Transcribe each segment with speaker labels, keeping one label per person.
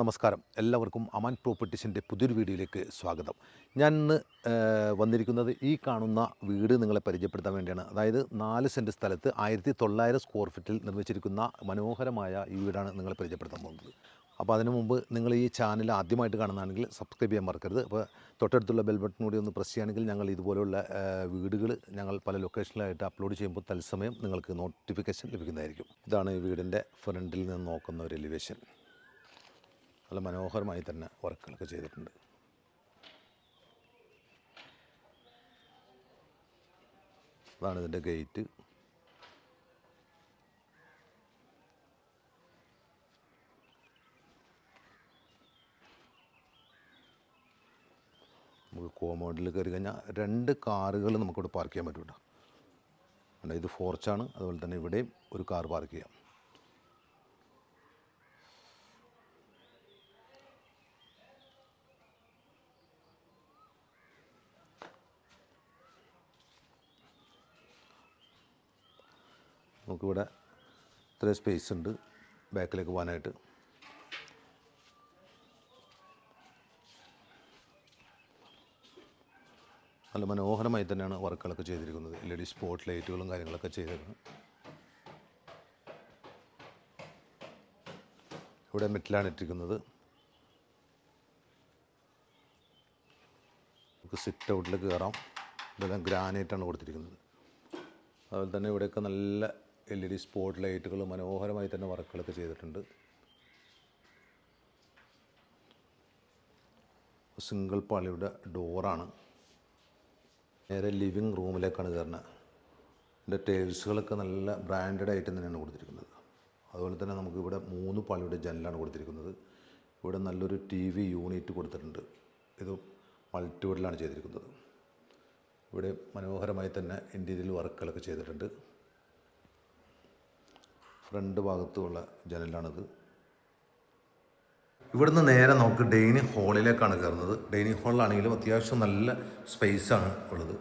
Speaker 1: നമസ്കാരം. എല്ലാവർക്കും അമാൻ പ്രോപ്പർട്ടീസിന്റെ പുതിയൊരു വീഡിയോയിലേക്ക് സ്വാഗതം. ഞാൻ ഇന്ന് വന്നിരിക്കുന്നത് ഈ കാണുന്ന വീട് നിങ്ങളെ പരിചയപ്പെടുത്താൻ വേണ്ടിയാണ്. അതായത് നാല് സെന്റ് സ്ഥലത്ത് ആയിരത്തി തൊള്ളായിരം സ്ക്വയർ ഫീറ്റിൽ നിർമ്മിച്ചിരിക്കുന്ന മനോഹരമായ ഈ വീടാണ് നിങ്ങളെ പരിചയപ്പെടുത്താൻ പോകുന്നത്. അപ്പോൾ അതിനു മുമ്പ് നിങ്ങൾ ഈ ചാനൽ ആദ്യമായിട്ട് കാണുന്നതാണെങ്കിൽ സബ്സ്ക്രൈബ് ചെയ്യാൻ മറക്കരുത്. അപ്പോൾ തൊട്ടടുത്തുള്ള ബെൽ ബട്ടൺ കൂടി ഒന്ന് പ്രസ് ചെയ്യുകയാണെങ്കിൽ ഞങ്ങൾ ഇതുപോലെയുള്ള വീടുകൾ ഞങ്ങൾ പല ലൊക്കേഷനിലായിട്ട് അപ്ലോഡ് ചെയ്യുമ്പോൾ തത്സമയം നിങ്ങൾക്ക് നോട്ടിഫിക്കേഷൻ ലഭിക്കുന്നതായിരിക്കും. ഇതാണ് ഈ വീടിന്റെ ഫ്രണ്ടിൽ നിന്ന് നോക്കുന്ന ഒരു എലിവേഷൻ നല്ല മനോഹരമായി തന്നെ വർക്കുകളൊക്കെ ചെയ്തിട്ടുണ്ട്. അതാണ് ഇതിന്റെ ഗേറ്റ്. നമുക്ക് കോമ്പൗണ്ടിൽ കയറി കഴിഞ്ഞാൽ രണ്ട് കാറുകൾ നമുക്കിവിടെ പാർക്ക് ചെയ്യാൻ പറ്റും കേട്ടോ. ഇത് ഫോർച്ചാണ് അതുപോലെ തന്നെ ഇവിടെയും ഒരു കാർ പാർക്ക് ചെയ്യാം. നമുക്കിവിടെ ഇത്രയും സ്പേസ് ഉണ്ട് ബാക്കിലേക്ക് പോകാനായിട്ട്. നല്ല മനോഹരമായി തന്നെയാണ് വർക്കുകളൊക്കെ ചെയ്തിരിക്കുന്നത്. എൽ ഇ ഡി സ്പോട്ട് ലൈറ്റുകളും കാര്യങ്ങളൊക്കെ ചെയ്തിരുന്നു. ഇവിടെ മെറ്റിലാണ് ഇട്ടിരിക്കുന്നത്. നമുക്ക് സിറ്റ് ഔട്ടിലേക്ക് കയറാം. ഇതെല്ലാം ഗ്രാനൈറ്റാണ് കൊടുത്തിരിക്കുന്നത്. അതുപോലെ തന്നെ ഇവിടെയൊക്കെ നല്ല എൽ ഇ ഡി സ്പോട്ട് ലൈറ്റുകൾ മനോഹരമായി തന്നെ വർക്കുകളൊക്കെ ചെയ്തിട്ടുണ്ട്. സിംഗിൾ പാളിയുടെ ഡോറാണ്. നേരെ ലിവിങ് റൂമിലേക്കാണ് കയറുന്നത്. ഇതിന്റെ ടേൽസുകളൊക്കെ നല്ല ബ്രാൻഡഡ് ആയിട്ട് തന്നെയാണ് കൊടുത്തിരിക്കുന്നത്. അതുപോലെ തന്നെ നമുക്ക് ഇവിടെ മൂന്ന് പാളിയുടെ ജനലാണ് കൊടുത്തിരിക്കുന്നത്. ഇവിടെ നല്ലൊരു ടി വി യൂണിറ്റ് കൊടുത്തിട്ടുണ്ട്. ഇത് മൾട്ടിവുഡിലാണ് ചെയ്തിരിക്കുന്നത്. ഇവിടെ മനോഹരമായി തന്നെ ഇന്റീരിയൽ വർക്കുകളൊക്കെ ചെയ്തിട്ടുണ്ട്. ഫ്രണ്ട് ഭാഗത്തുമുള്ള ജനലാണിത്. ഇവിടുന്ന് നേരെ നമുക്ക് ഡൈനിങ് ഹാളിലേക്കാണ് കയറുന്നത്. ഡൈനിങ് ഹാളിലാണെങ്കിലും അത്യാവശ്യം നല്ല സ്പേസാണ് ഉള്ളത്.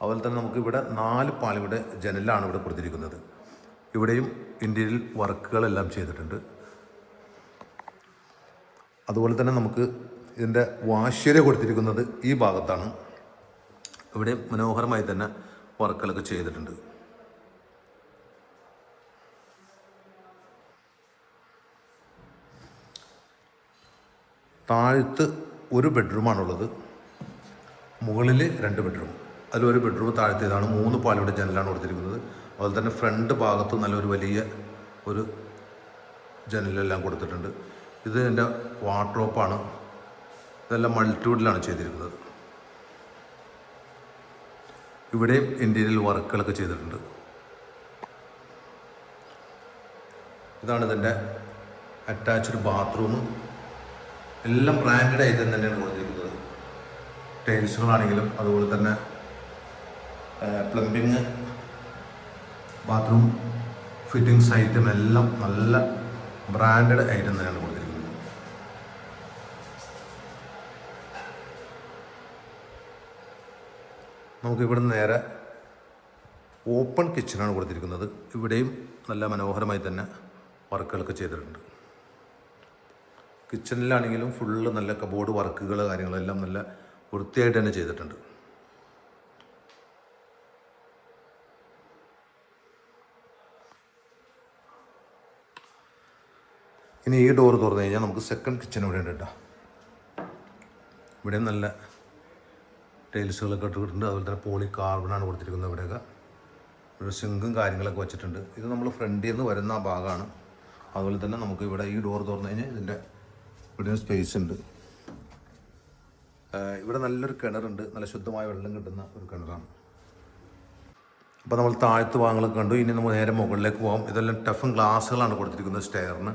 Speaker 1: അതുപോലെ തന്നെ നമുക്ക് ഇവിടെ നാല് പാളിയുടെ ജനലാണ് ഇവിടെ കൊടുത്തിരിക്കുന്നത്. ഇവിടെയും ഇന്റീരിയൽ വർക്കുകളെല്ലാം ചെയ്തിട്ടുണ്ട്. അതുപോലെ തന്നെ നമുക്ക് ഇതിന്റെ വാശ്യര കൊടുത്തിരിക്കുന്നത് ഈ ഭാഗത്താണ്. ഇവിടെ മനോഹരമായി തന്നെ വർക്കുകളൊക്കെ ചെയ്തിട്ടുണ്ട്. താഴത്ത് ഒരു ബെഡ്റൂമാണുള്ളത്. മുകളിൽ രണ്ട് ബെഡ്റൂം. അതിലൊരു ബെഡ്റൂം താഴത്തേതാണ്. മൂന്ന് പാളിയുടെ ജനലാണ് കൊടുത്തിരിക്കുന്നത്. അതുപോലെ തന്നെ ഫ്രണ്ട് ഭാഗത്ത് നല്ലൊരു വലിയ ഒരു ജനലെല്ലാം കൊടുത്തിട്ടുണ്ട്. ഇത് എന്റെ വാർഡ്രോപ്പാണ്. ഇതെല്ലാം മൾട്ടിവുഡിലാണ് ചെയ്തിരിക്കുന്നത്. ഇവിടെയും ഇന്റീരിയൽ വർക്കുകളൊക്കെ ചെയ്തിട്ടുണ്ട്. ഇതാണ് ഇതിന്റെ അറ്റാച്ച്ഡ് ബാത്റൂം എല്ലാം ബ്രാൻഡഡ് ഐറ്റം തന്നെയാണ് കൊടുത്തിരിക്കുന്നത്. ടൈൽസുകളാണെങ്കിലും അതുപോലെ തന്നെ പ്ലംബിങ് ബാത്റൂം ഫിറ്റിങ്സ് ഐറ്റം എല്ലാം നല്ല ബ്രാൻഡഡ് ഐറ്റം തന്നെയാണ് കൊടുത്തിരിക്കുന്നത്. നമുക്കിവിടെ നേരെ ഓപ്പൺ കിച്ചനാണ് കൊടുത്തിരിക്കുന്നത്. ഇവിടെയും നല്ല മനോഹരമായി തന്നെ വർക്കുകളൊക്കെ ചെയ്തിട്ടുണ്ട്. കിച്ചണിലാണെങ്കിലും ഫുള്ള് നല്ല കബോർഡ് വർക്കുകൾ കാര്യങ്ങളെല്ലാം നല്ല വൃത്തിയായിട്ട് തന്നെ ചെയ്തിട്ടുണ്ട്. ഇനി ഈ ഡോർ തുറന്നു കഴിഞ്ഞാൽ നമുക്ക് സെക്കൻഡ് കിച്ചൺ ഇവിടെ ഉണ്ട് കേട്ടോ. ഇവിടെ നല്ല ടൈൽസുകളൊക്കെ ഇട്ടിട്ടുണ്ട്. അതുപോലെ തന്നെ പോളി കാർബണാണ് കൊടുത്തിരിക്കുന്നത് ഇവിടെയൊക്കെ. ഒരു സിങ്കും കാര്യങ്ങളൊക്കെ വെച്ചിട്ടുണ്ട്. ഇത് നമ്മൾ ഫ്രണ്ടിൽ നിന്ന് വരുന്ന ഭാഗമാണ്. അതുപോലെ തന്നെ നമുക്ക് ഇവിടെ ഈ ഡോർ തുറന്നു കഴിഞ്ഞാൽ ഇതിന്റെ ഇവിടെ സ്പേസ് ഉണ്ട്. ഇവിടെ നല്ലൊരു കിണറുണ്ട്. നല്ല ശുദ്ധമായ വെള്ളം കിട്ടുന്ന ഒരു കിണറാണ്. അപ്പോൾ നമ്മൾ താഴത്ത് ഭാഗങ്ങളൊക്കെ കണ്ടു. ഇനി നമ്മൾ നേരെ മുകളിലേക്ക് പോകാം ഇതെല്ലാം ടഫും ഗ്ലാസ്സുകളാണ് കൊടുത്തിരിക്കുന്നത് സ്റ്റെയറിന്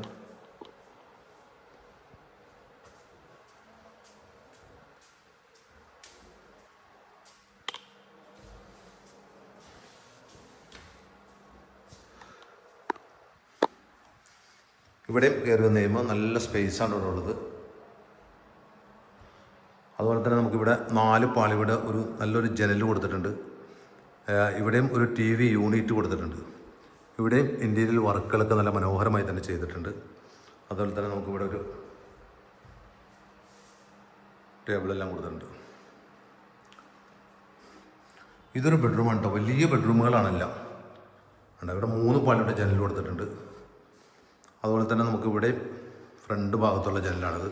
Speaker 1: ഇവിടെയും കയറി വന്നു കഴിയുമ്പോൾ നല്ല സ്പേസാണ് ഇവിടെ ഉള്ളത്. അതുപോലെ തന്നെ നമുക്കിവിടെ നാല് പാളിവിടെ ഒരു നല്ലൊരു ജനൽ കൊടുത്തിട്ടുണ്ട്. ഇവിടെയും ഒരു ടി വി യൂണിറ്റ് കൊടുത്തിട്ടുണ്ട്. ഇവിടെയും ഇന്റീരിയൽ വർക്കുകളൊക്കെ നല്ല മനോഹരമായി തന്നെ ചെയ്തിട്ടുണ്ട്. അതുപോലെ തന്നെ നമുക്കിവിടെ ഒരു ടേബിളെല്ലാം കൊടുത്തിട്ടുണ്ട്. ഇതൊരു ബെഡ്റൂമാണ് കേട്ടോ വലിയ ബെഡ്റൂമുകളാണെല്ലാം ഉണ്ട് ഇവിടെ മൂന്ന് പാളിയുടെ ജനൽ കൊടുത്തിട്ടുണ്ട്. അതുപോലെ തന്നെ നമുക്കിവിടെ ഫ്രണ്ട് ഭാഗത്തുള്ള ജനലാണിത്.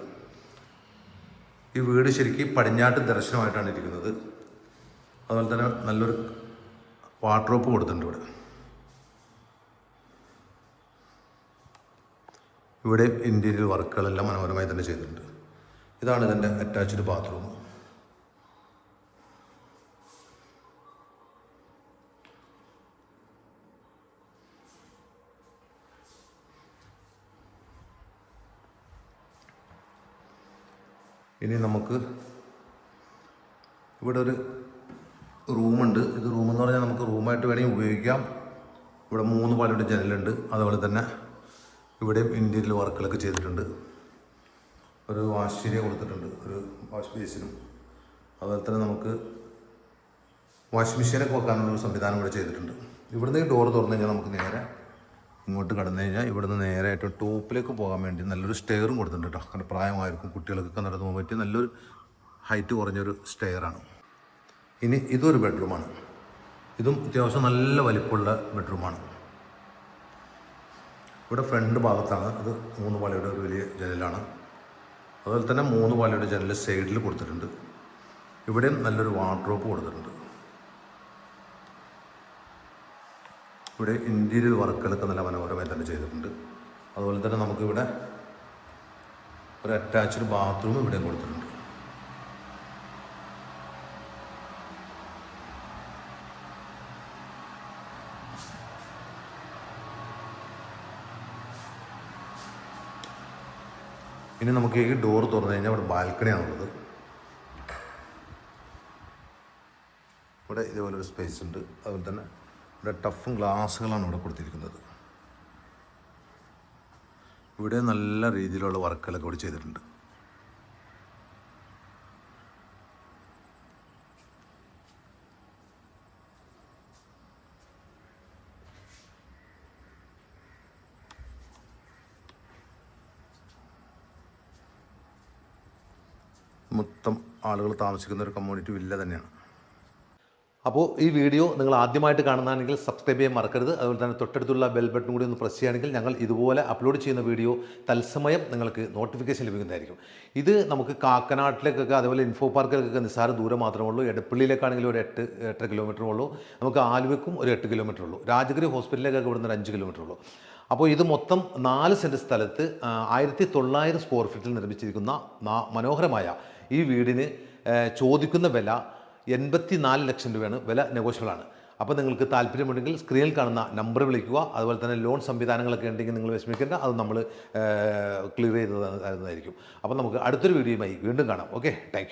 Speaker 1: ഈ വീട് ശരിക്കും പടിഞ്ഞാട്ട് ദർശനമായിട്ടാണ് ഇരിക്കുന്നത്. അതുപോലെ തന്നെ നല്ലൊരു വാർഡ്രോപ്പ് കൊടുത്തിട്ടുണ്ട് ഇവിടെ. ഇവിടെ ഇന്റീരിയർ വർക്കുകളെല്ലാം മനോഹരമായി തന്നെ ചെയ്തിട്ടുണ്ട്. ഇതാണ് ഇതിന്റെ അറ്റാച്ച്ഡ് ബാത്റൂം ഇനി നമുക്ക് ഇവിടെ ഒരു റൂമുണ്ട്. ഇത് റൂമെന്ന് പറഞ്ഞാൽ നമുക്ക് റൂമായിട്ട് വേണമെങ്കിൽ ഉപയോഗിക്കാം. ഇവിടെ മൂന്ന് പാലയുടെ ജനലുണ്ട്. അതുപോലെ തന്നെ ഇവിടെയും ഇന്റീരിയൽ വർക്കുകളൊക്കെ ചെയ്തിട്ടുണ്ട്. ഒരു വാഷ് കൊടുത്തിട്ടുണ്ട് ഒരു വാഷ് ബേസിനും. അതുപോലെ തന്നെ നമുക്ക് വാഷിംഗ് മെഷീനൊക്കെ വെക്കാനുള്ള ഒരു സംവിധാനം ഇവിടെ ചെയ്തിട്ടുണ്ട്. ഇവിടുന്ന് ഡോർ തുറന്നു കഴിഞ്ഞാൽ നമുക്ക് നേരെ ഇങ്ങോട്ട് കടന്നു കഴിഞ്ഞാൽ ഇവിടുന്ന് നേരെ ഏറ്റവും ടോപ്പിലേക്ക് പോകാൻ വേണ്ടി നല്ലൊരു സ്റ്റെയറും കൊടുത്തിട്ടുണ്ട് കേട്ടോ. കാരണം പ്രായമായിരിക്കും കുട്ടികൾക്കൊക്കെ നടന്നു പോകാൻ പറ്റിയ നല്ലൊരു ഹൈറ്റ് കുറഞ്ഞൊരു സ്റ്റെയറാണ് ഇനി ഇതൊരു ബെഡ്റൂമാണ് ഇതും അത്യാവശ്യം നല്ല വലിപ്പമുള്ള ബെഡ്റൂമാണ് ഇവിടെ ഫ്രണ്ട് ഭാഗത്താണ്. അത് മൂന്ന് പാലയുടെ ഒരു വലിയ ജനലാണ് അതുപോലെ തന്നെ മൂന്ന് പാലയുടെ ജനൽ സൈഡിൽ കൊടുത്തിട്ടുണ്ട്. ഇവിടെയും നല്ലൊരു വാർഡ്രോപ്പ് കൊടുത്തിട്ടുണ്ട്. ഇവിടെ ഇന്റീരിയർ വർക്കുകളൊക്കെ നല്ല മനോഹരമായി തന്നെ ചെയ്തിട്ടുണ്ട്. അതുപോലെ തന്നെ നമുക്കിവിടെ ഒരു അറ്റാച്ച്ഡ് ബാത്റൂം ഇവിടെ കൊടുത്തിട്ടുണ്ട്. ഇനി നമുക്ക് ഈ ഡോർ തുറന്നു കഴിഞ്ഞാൽ ഇവിടെ ബാൽക്കണിയാണുള്ളത് ഇവിടെ ഇതേപോലെ ഒരു സ്പേസ് ഉണ്ട്. അതുപോലെ തന്നെ ഇവിടെ ടഫും ഗ്ലാസ്സുകളാണ് ഇവിടെ കൊടുത്തിരിക്കുന്നത്. ഇവിടെ നല്ല രീതിയിലുള്ള വർക്കുകളൊക്കെ ഇവിടെ ചെയ്തിട്ടുണ്ട്. മൊത്തം ആളുകൾ താമസിക്കുന്ന ഒരു കമ്മ്യൂണിറ്റി വില്ല തന്നെയാണ്. അപ്പോൾ ഈ വീഡിയോ നിങ്ങൾ ആദ്യമായിട്ട് കാണുന്നതാണെങ്കിൽ സബ്സ്ക്രൈബ് ചെയ്യാൻ മറക്കരുത്. അതുപോലെ തന്നെ തൊട്ടടുത്തുള്ള ബെൽ ബട്ടൺ കൂടി ഒന്ന് പ്രസ് ചെയ്യുകയാണെങ്കിൽ ഞങ്ങൾ ഇതുപോലെ അപ്ലോഡ് ചെയ്യുന്ന വീഡിയോ തത്സമയം നിങ്ങൾക്ക് നോട്ടിഫിക്കേഷൻ ലഭിക്കുന്നതായിരിക്കും. ഇത് നമുക്ക് കാക്കനാട്ടിലേക്കൊക്കെ അതുപോലെ ഇൻഫോ പാർക്കിലേക്കൊക്കെ നിസ്സാര ദൂരം മാത്രമേ ഉള്ളൂ. എടപ്പള്ളിയിലേക്കാണെങ്കിൽ ഒരു എട്ട് എട്ടര കിലോമീറ്റർ ഉള്ളൂ. നമുക്ക് ആലുവയ്ക്കും ഒരു എട്ട് കിലോമീറ്റർ ഉള്ളൂ. രാജഗിരി ഹോസ്പിറ്റലിലേക്കൊക്കെ ഇവിടുന്ന് ഒരു അഞ്ച് കിലോമീറ്റർ ഉള്ളൂ. അപ്പോൾ ഇത് മൊത്തം നാല് സെന്റ് സ്ഥലത്ത് ആയിരത്തി തൊള്ളായിരം സ്ക്വയർ ഫീറ്റിൽ നിർമ്മിച്ചിരിക്കുന്ന മനോഹരമായ ഈ വീടിന് ചോദിക്കുന്ന വില എൺപത്തി നാല് ലക്ഷം രൂപയാണ് വില നെഗോഷ്യബിൾ ആണ് അപ്പോൾ നിങ്ങൾക്ക് താല്പര്യമുണ്ടെങ്കിൽ സ്ക്രീനിൽ കാണുന്ന നമ്പർ വിളിക്കുക. അതുപോലെ തന്നെ ലോൺ സംവിധാനങ്ങളൊക്കെ ഉണ്ടെങ്കിൽ നിങ്ങൾ വിഷമിക്കേണ്ട. അത് നമ്മൾ ക്ലിയർ ചെയ്ത് തരുന്നതായിരിക്കും. അപ്പോൾ നമുക്ക് അടുത്തൊരു വീഡിയോയുമായി വീണ്ടും കാണാം. Okay thank